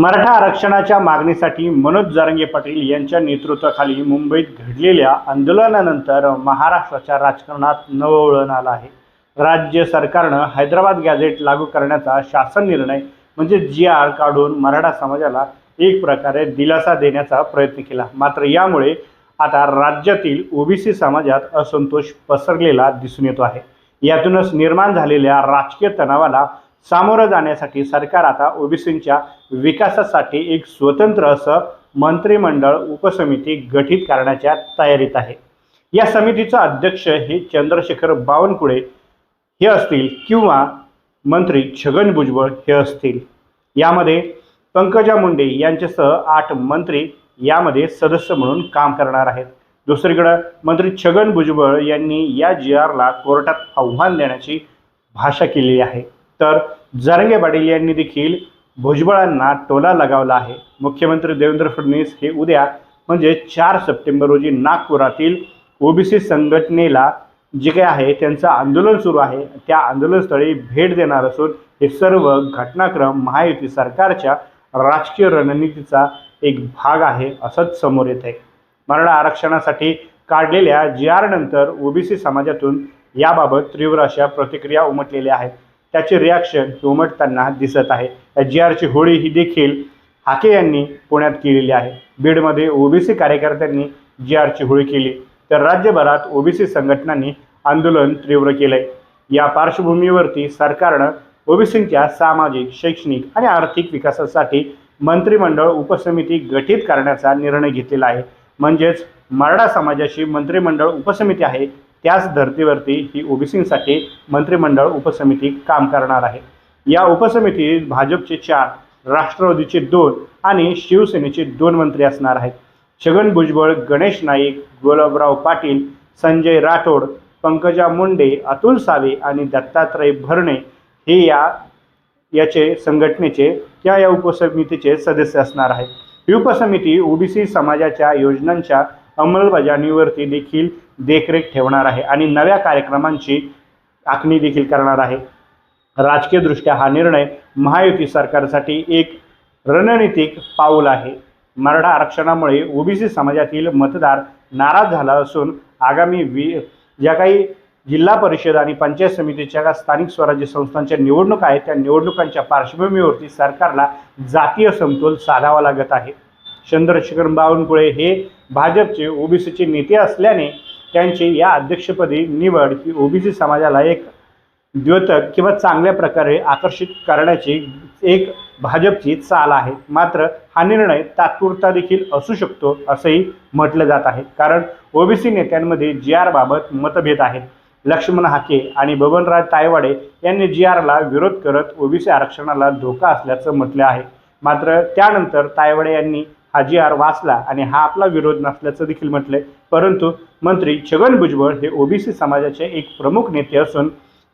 मराठा आरक्षणाच्या मागणीसाठी मनोज जारंगे पाटील यांच्या नेतृत्वाखाली मुंबईत घडलेल्या आंदोलनानंतर महाराष्ट्राच्या राजकारणात नववळण आलं आहे. राज्य सरकारनं हैदराबाद गॅझेट लागू करण्याचा शासन निर्णय म्हणजे जी आर काढून मराठा समाजाला एक प्रकारे दिलासा देण्याचा प्रयत्न केला. मात्र यामुळे आता राज्यातील ओबीसी समाजात असंतोष पसरलेला दिसून येतो आहे. यातूनच निर्माण झालेल्या राजकीय तणावाला सामोरं जाण्यासाठी सरकार आता ओबीसींच्या विकासासाठी एक स्वतंत्र असं मंत्रिमंडळ उपसमिती गठीत करण्याच्या तयारीत आहे. या समितीचा अध्यक्ष हे चंद्रशेखर बावनकुळे हे असतील किंवा मंत्री छगन भुजबळ हे असतील. यामध्ये पंकजा मुंडे यांच्यासह आठ मंत्री यामध्ये सदस्य म्हणून काम करणार आहेत. दुसरीकडं मंत्री छगन भुजबळ यांनी या जी आरला कोर्टात आव्हान देण्याची भाषा केलेली आहे. तर जरंगे पाटील यांनी देखील भुजबळांना टोला लगावला आहे. मुख्यमंत्री देवेंद्र फडणवीस हे उद्या म्हणजे चार सप्टेंबर रोजी नागपुरातील ओबीसी संघटनेला जे काही आहे त्यांचं आंदोलन सुरू आहे त्या आंदोलनस्थळी भेट देणार असून हे सर्व घटनाक्रम महायुती सरकारच्या राजकीय रणनीतीचा एक भाग आहे असंच समोर येत आहे. मराठा आरक्षणासाठी काढलेल्या जी आर नंतर ओबीसी समाजातून याबाबत तीव्र अशा प्रतिक्रिया उमटलेल्या आहेत. त्याचे रिॲक्शन उमटताना दिसत आहे. या जी आरची होळी ही देखील हाके यांनी पुण्यात केलेली आहे. बीडमध्ये ओबीसी कार्यकर्त्यांनी जी आरची होळी केली. तर राज्यभरात ओबीसी संघटनांनी आंदोलन तीव्र केलंय. या पार्श्वभूमीवरती सरकारनं ओबीसींच्या सामाजिक शैक्षणिक आणि आर्थिक विकासासाठी मंत्रिमंडळ उपसमिती गठीत करण्याचा निर्णय घेतलेला आहे. म्हणजेच मराठा समाजाची मंत्रिमंडळ उपसमिती आहे त्याच धर्तीवरती ही ओबीसींसाठी मंत्रिमंडळ उपसमिती काम करणार आहे. या उपसमितीत भाजपचे चार राष्ट्रवादीचे दोन आणि शिवसेनेचे दोन मंत्री असणार आहेत. छगन भुजबळ गणेश नाईक गुलाबराव पाटील संजय राठोड पंकजा मुंडे अतुल सावे आणि दत्तात्रय भरणे हे या याचे संघटनेचे किंवा या उपसमितीचे सदस्य असणार आहेत. ही उपसमिती ओबीसी समाजाच्या योजनांच्या अंमलबजावणीवरती देखील देखरेख ठेवणार आहे आणि नव्या कार्यक्रमांची आखणी देखील करणार आहे. राजकीयदृष्ट्या हा निर्णय महायुती सरकारसाठी एक रणनीतिक पाऊल आहे. मराठा आरक्षणामुळे ओबीसी समाजातील मतदार नाराज झाला असून आगामी वी ज्या काही जिल्हा परिषद आणि पंचायत समितीच्या का स्थानिक स्वराज्य संस्थांच्या निवडणुका आहेत त्या निवडणुकांच्या पार्श्वभूमीवरती सरकारला जातीय समतोल साधावा लागत आहे. चंद्रशेखर बावनकुळे हे भाजपचे ओबीसीचे नेते असल्याने त्यांची या अध्यक्षपदी निवड ही ओबीसी समाजाला एक द्योतक किंवा चांगल्या प्रकारे आकर्षित करण्याची एक भाजपची चाल आहे. मात्र हा निर्णय तात्पुरता देखील असू शकतो असंही म्हटलं जात आहे. कारण ओबीसी नेत्यांमध्ये जी आरबाबत मतभेद आहेत. लक्ष्मण हाके आणि बबनराज तायवाडे यांनी जी आरला विरोध करत ओबीसी आरक्षणाला धोका असल्याचं म्हटलं आहे. मात्र त्यानंतर तायवाडे यांनी हा जी आर वाचला आणि हा आपला विरोध नसल्याचं देखील म्हटलंय. परंतु मंत्री छगन भुजबळ हे ओबीसी समाजाचे एक प्रमुख नेते असून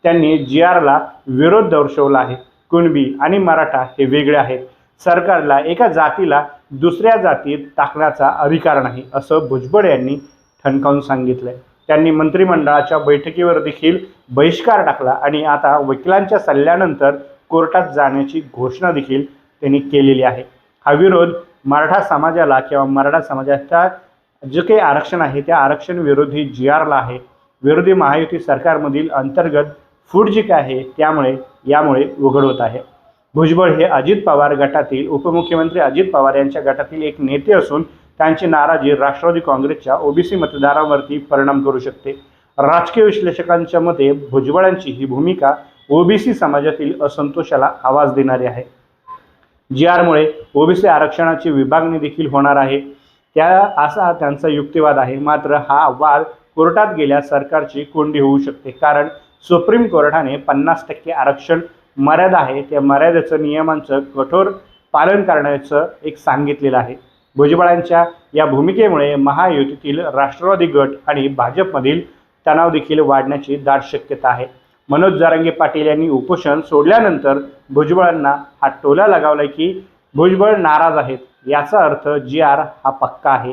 त्यांनी जी आरला विरोध दर्शवला आहे. कुणबी आणि मराठा हे वेगळे आहेत. सरकारला एका जातीला दुसऱ्या जातीत टाकण्याचा अधिकार नाही असं भुजबळ यांनी ठणकावून सांगितलंय. त्यांनी मंत्रिमंडळाच्या बैठकीवर देखील बहिष्कार टाकला आणि आता वकिलांच्या सल्ल्यानंतर कोर्टात जाण्याची घोषणा देखील त्यांनी केलेली आहे. हा विरोध मराठा समाजाला किंवा मराठा समाजाच्या जे काही आरक्षण आहे त्या आरक्षण विरोधी जी आरला आहे. विरोधी महायुती सरकारमधील अंतर्गत फूट जी काय आहे त्यामुळे यामुळे उघड होत आहे. भुजबळ हे अजित पवार गटातील उपमुख्यमंत्री अजित पवार यांच्या गटातील एक नेते असून त्यांची नाराजी राष्ट्रवादी काँग्रेसच्या ओबीसी मतदारांवरती परिणाम करू शकते. राजकीय विश्लेषकांच्या मते भुजबळांची ही भूमिका ओबीसी समाजातील असंतोषाला आवाज देणारी आहे. जी आरमुळे ओबीसी आरक्षणाची विभागणी देखील होणार आहे. त्या असा त्यांचा युक्तिवाद आहे. मात्र हा वाद कोर्टात गेल्यास सरकारची कोंडी होऊ शकते. कारण सुप्रीम कोर्टाने पन्नास टक्के आरक्षण मर्यादा आहे. त्या मर्यादेचं नियमांचं कठोर पालन करण्याचं एक सांगितलेलं आहे. भुजबळांच्या या भूमिकेमुळे महायुतीतील राष्ट्रवादी गट आणि भाजपमधील तणाव देखील वाढण्याची दाट शक्यता आहे. मनोज जारंगे पाटील यांनी उपोषण सोडल्यानंतर भुजबळांना हा टोला लगावलाय की भुजबळ नाराज आहेत. याचा अर्थ जी आर हा पक्का आहे.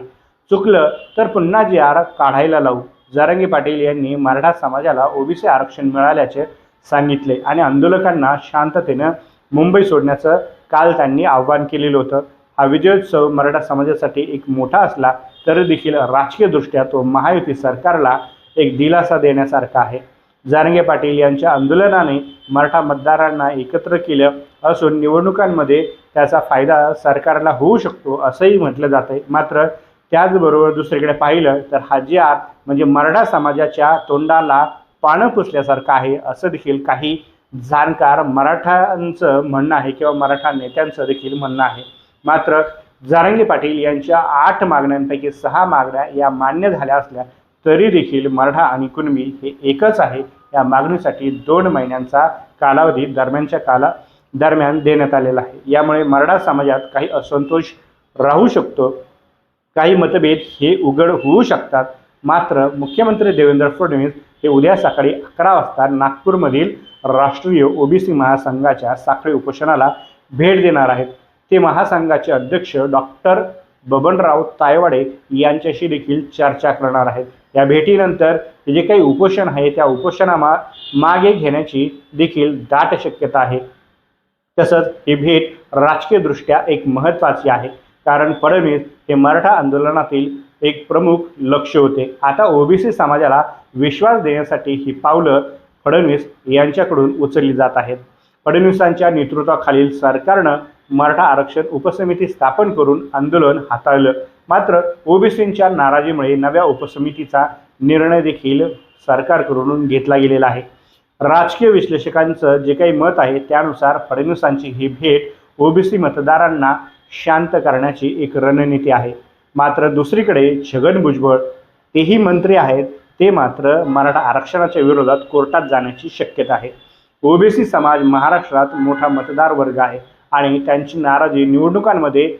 चुकलं तर पुन्हा जी आर काढायला लावू. जारंगे पाटील यांनी मराठा समाजाला ओबीसी आरक्षण मिळाल्याचे सांगितले आणि आंदोलकांना शांततेनं मुंबई सोडण्याचं काल त्यांनी आव्हान केलेलं होतं. हा विजयोत्सव मराठा समाजासाठी एक मोठा असला तरी देखील राजकीयदृष्ट्या तो महायुती सरकारला एक दिलासा देण्यासारखा आहे. जारंगे पाटील यांच्या आंदोलनाने मराठा मतदारांना एकत्र केलं असून निवडणुकांमध्ये त्याचा फायदा सरकारला होऊ शकतो असंही म्हटलं जात आहे. मात्र त्याचबरोबर दुसरीकडे पाहिलं तर हाजी आर म्हणजे मराठा समाजाच्या तोंडाला पानं पुसल्यासारखं आहे असं देखील काही जाणकार मराठांचं म्हणणं आहे किंवा मराठा नेत्यांचं देखील म्हणणं आहे. मात्र जारंगे पाटील यांच्या आठ मागण्यांपैकी सहा मागण्या या मान्य झाल्या असल्या तरी देखील मराठा आणि कुणबी हे एकच आहे. या मागणीसाठी दोन महिन्यांचा कालावधी दरम्यानच्या काला दरम्यान देण्यात आलेला आहे. यामुळे मराठा समाजात काही असंतोष राहू शकतो. काही मतभेद हे उघड होऊ शकतात. मात्र मुख्यमंत्री देवेंद्र फडणवीस हे उद्या सकाळी अकरा वाजता नागपूरमधील राष्ट्रीय ओबीसी महासंघाच्या साखळी उपोषणाला भेट देणार आहेत. ते महासंघाचे अध्यक्ष डॉक्टर बबनराव तायवाडे यांच्याशी देखील चर्चा करणार आहेत. या भेटीनंतर जे काही उपोषण आहे त्या उपोषणामा मागे घेण्याची देखील दाट शक्यता आहे. तसंच ही भेट राजकीयदृष्ट्या एक महत्त्वाची आहे. कारण फडणवीस हे मराठा आंदोलनातील एक प्रमुख लक्ष होते. आता ओबीसी समाजाला विश्वास देण्यासाठी ही पावलं फडणवीस यांच्याकडून उचलली जात आहेत. फडणवीसांच्या नेतृत्वाखालील सरकारनं मराठा आरक्षण उपसमिती स्थापन करून आंदोलन हाताळलं. मात्र ओबीसींच्या नाराजीमुळे नव्या उपसमितीचा निर्णय देखील सरकारकडून घेतला गेलेला आहे. राजकीय विश्लेषकांचं जे काही मत आहे त्यानुसार फडणवीसांची ही भेट ओबीसी मतदारांना शांत करण्याची एक रणनीती आहे. मात्र दुसरीकडे छगन भुजबळ तेही मंत्री आहेत ते मात्र मराठा आरक्षणाच्या विरोधात कोर्टात जाण्याची शक्यता आहे. ओबीसी समाज महाराष्ट्रात मोठा मतदार वर्ग आहे. आणि त्यांची नाराजी निवडणुकांमध्ये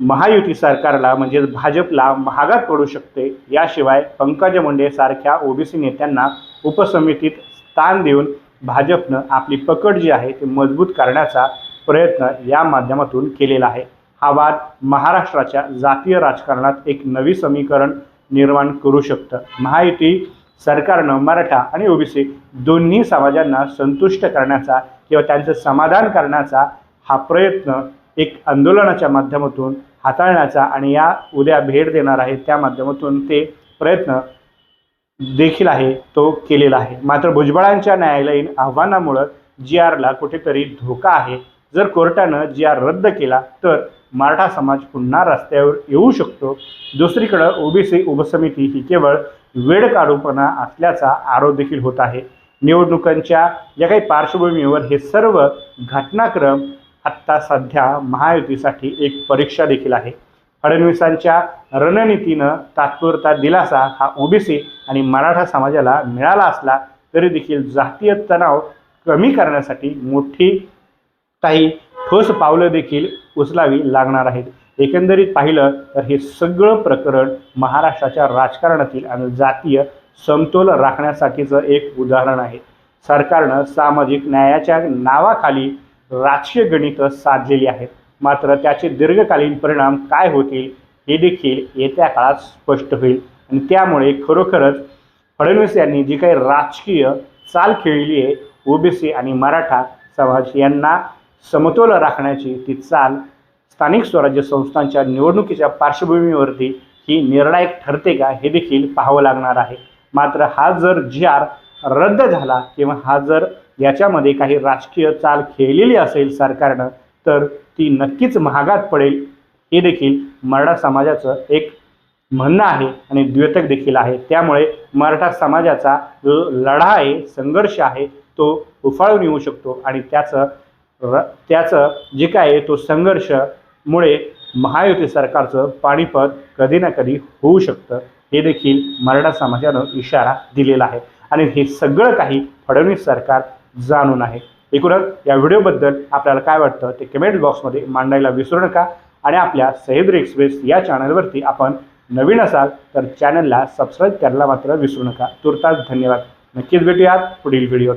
महायुती सरकारला म्हणजेच भाजपला महागात पडू शकते. याशिवाय पंकजा मुंडे सारख्या ओबीसी नेत्यांना उपसमितीत स्थान देऊन भाजपनं आपली पकड जी आहे ती मजबूत करण्याचा प्रयत्न या माध्यमातून केलेला आहे. हा वाद महाराष्ट्राच्या जातीय राजकारणात एक नवी समीकरण निर्माण करू शकतं. महायुती सरकारनं मराठा आणि ओबीसी दोन्ही समाजांना संतुष्ट करण्याचा किंवा त्यांचं समाधान करण्याचा हा प्रयत्न एक आंदोलनाच्या माध्यमातून हाताळण्याचा आणि या उद्या भेट देणार आहे त्या माध्यमातून ते प्रयत्न देखील आहे तो केलेला आहे. मात्र भुजबळांच्या न्यायालयीन आव्हानामुळं जी आरला कुठेतरी धोका आहे. जर कोर्टानं जी आर रद्द केला तर मराठा समाज पुन्हा रस्त्यावर येऊ शकतो. दुसरीकडं ओबीसी उपसमिती ही केवळ वेळ काढूपणा असल्याचा आरोप देखील होत आहे. निवडणुकांच्या या काही पार्श्वभूमीवर हे सर्व घटनाक्रम आत्ता सध्या महायुतीसाठी एक परीक्षा देखील आहे. फडणवीसांच्या रणनीतीनं तात्पुरता दिलासा हा ओबीसी आणि मराठा समाजाला मिळाला असला तरी देखील जातीय तणाव कमी करण्यासाठी मोठी काही ठोस पावलं देखील उचलावी लागणार आहेत. एकंदरीत पाहिलं तर हे सगळं प्रकरण महाराष्ट्राच्या राजकारणातील आणि जातीय समतोल राखण्यासाठीचं एक उदाहरण आहे. सरकारनं सामाजिक न्यायाच्या नावाखाली राजकीय गणितं साधलेली आहेत. मात्र त्याचे दीर्घकालीन परिणाम काय होतील हे देखील येत्या काळात स्पष्ट होईल. आणि त्यामुळे खरोखरच फडणवीस यांनी जी काही राजकीय चाल खेळली आहे ओबीसी आणि मराठा समाज यांना समतोल राखण्याची ती चाल स्थानिक स्वराज्य संस्थांच्या निवडणुकीच्या पार्श्वभूमीवरती ही निर्णायक ठरते का हे देखील पाहावं लागणार आहे. मात्र हा जर जी आर रद्द झाला किंवा हा जर याच्यामध्ये काही राजकीय चाल खेळलेली असेल सरकारनं तर ती नक्कीच महागात पडेल. हे देखील मराठा समाजाचं एक म्हणणं आहे आणि द्योतक देखील आहे. त्यामुळे मराठा समाजाचा जो लढा आहे संघर्ष आहे तो उफाळून येऊ शकतो आणि त्याचं र त्याचं जे काय आहे तो संघर्षमुळे महायुती सरकारचं पाणीपत कधी ना कधी होऊ शकतं. हे देखील मराठा समाजानं इशारा दिलेला आहे. आणि हे सगळं काही फडणवीस सरकार जाणून आहे. एकूणच या व्हिडिओबद्दल आपल्याला काय वाटतं ते कमेंट बॉक्समध्ये मांडायला विसरू नका. आणि आपल्या सह्याद्री एक्सप्रेस या चॅनलवरती आपण नवीन असाल तर चॅनलला सबस्क्राईब करायला मात्र विसरू नका. तुर्तास धन्यवाद. नक्कीच भेटूयात पुढील व्हिडिओ